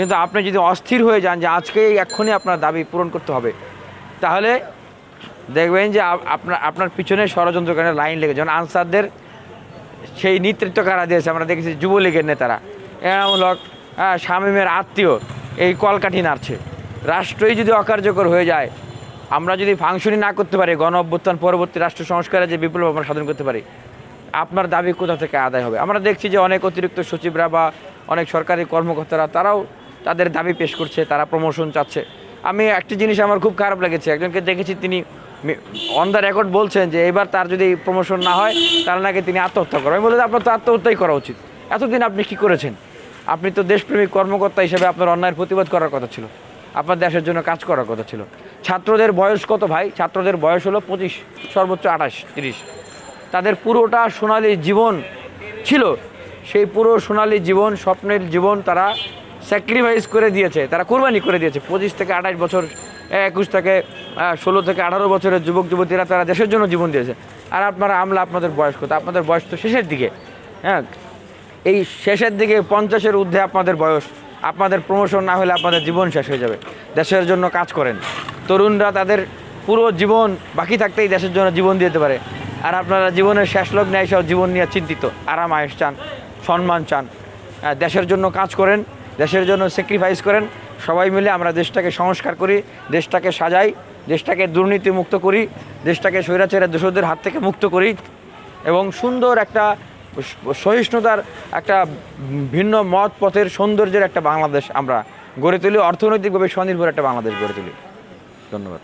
কিন্তু আপনি যদি অস্থির হয়ে যান যে আজকেই এক্ষুনি আপনার দাবি পূরণ করতে হবে, তাহলে দেখবেন যে আপনার আপনার পিছনে ষড়যন্ত্রকারী লাইন লেগে যেমন আনসারদের সেই নেতৃত্ব কারা দিয়েছে? আমরা দেখেছি যুবলীগের নেতারা। এনামূল হ্যাঁ শামীমের আত্মীয়, এই কলকাঠি নাড়ছে। রাষ্ট্রই যদি অকার্যকর হয়ে যায়, আমরা যদি ফাংশনই না করতে পারি, গণ অভ্যুত্থান পরবর্তী রাষ্ট্র সংস্কারে যে বিপ্লব আমরা সাধন করতে পারি, আপনার দাবি কোথা থেকে আদায় হবে? আমরা দেখছি যে অনেক অতিরিক্ত সচিবরা বা অনেক সরকারি কর্মকর্তারা, তারাও তাদের দাবি পেশ করছে, তারা প্রমোশন চাচ্ছে। আমি একটি জিনিস আমার খুব খারাপ লেগেছে, একজনকে দেখেছি তিনি অন দ্য রেকর্ড বলছেন যে এবার তার যদি প্রমোশন না হয়, তাহলে নাকি তিনি আত্মহত্যা করবেন আমি বলি আপনার তো আত্মহত্যাই করা উচিত। এতদিন আপনি কি করেছেন? আপনি তো দেশপ্রেমিক কর্মকর্তা হিসেবে আপনার অন্যায়ের প্রতিবাদ করার কথা ছিল। আপনার দেশের জন্য কাজ করার কথা ছিল। ছাত্রদের বয়স কত ভাই? ছাত্রদের বয়স হলো পঁচিশ, সর্বোচ্চ আঠাশ, তিরিশ। তাদের পুরোটা সোনালি জীবন ছিল। সেই পুরো সোনালি জীবন, স্বপ্নের জীবন তারা স্যাক্রিফাইস করে দিয়েছে, তারা কোরবানি করে দিয়েছে। পঁচিশ থেকে আঠাশ বছর, একুশ থেকে ষোলো থেকে আঠারো বছরের যুবক, যুবতীরা তারা দেশের জন্য জীবন দিয়েছে। আর আপনারা আমলা আপনাদের বয়স কত? আপনাদের বয়স তো শেষের দিকে। হ্যাঁ? এই শেষের দিকে পঞ্চাশের ঊর্ধ্বে আপনাদের বয়স। আপনাদের প্রমোশন না হলে আপনাদের জীবন শেষ হয়ে যাবে। দেশের জন্য কাজ করেন। তরুণরা তাদের পুরো জীবন বাকি থাকতেই দেশের জন্য জীবন দিতে পারে। আর আপনারা জীবনের শেষ লগ্নে এসব জীবন নিয়ে চিন্তিত। আরাম আয়েস চান, সম্মান চান। দেশের জন্য কাজ করেন। দেশের জন্য স্যাক্রিফাইস করেন। সবাই মিলে আমরা দেশটাকে সংস্কার করি, দেশটাকে সাজাই, দেশটাকে দুর্নীতি মুক্ত করি, দেশটাকে স্বৈরাচারের দোষদের হাত থেকে মুক্ত করি এবং সুন্দর একটা সহিষ্ণুতার একটা ভিন্ন মত পথের সৌন্দর্যের একটা বাংলাদেশ আমরা গড়ে তুলি, অর্থনৈতিকভাবে স্বনির্ভর একটা বাংলাদেশ গড়ে তুলি। ধন্যবাদ।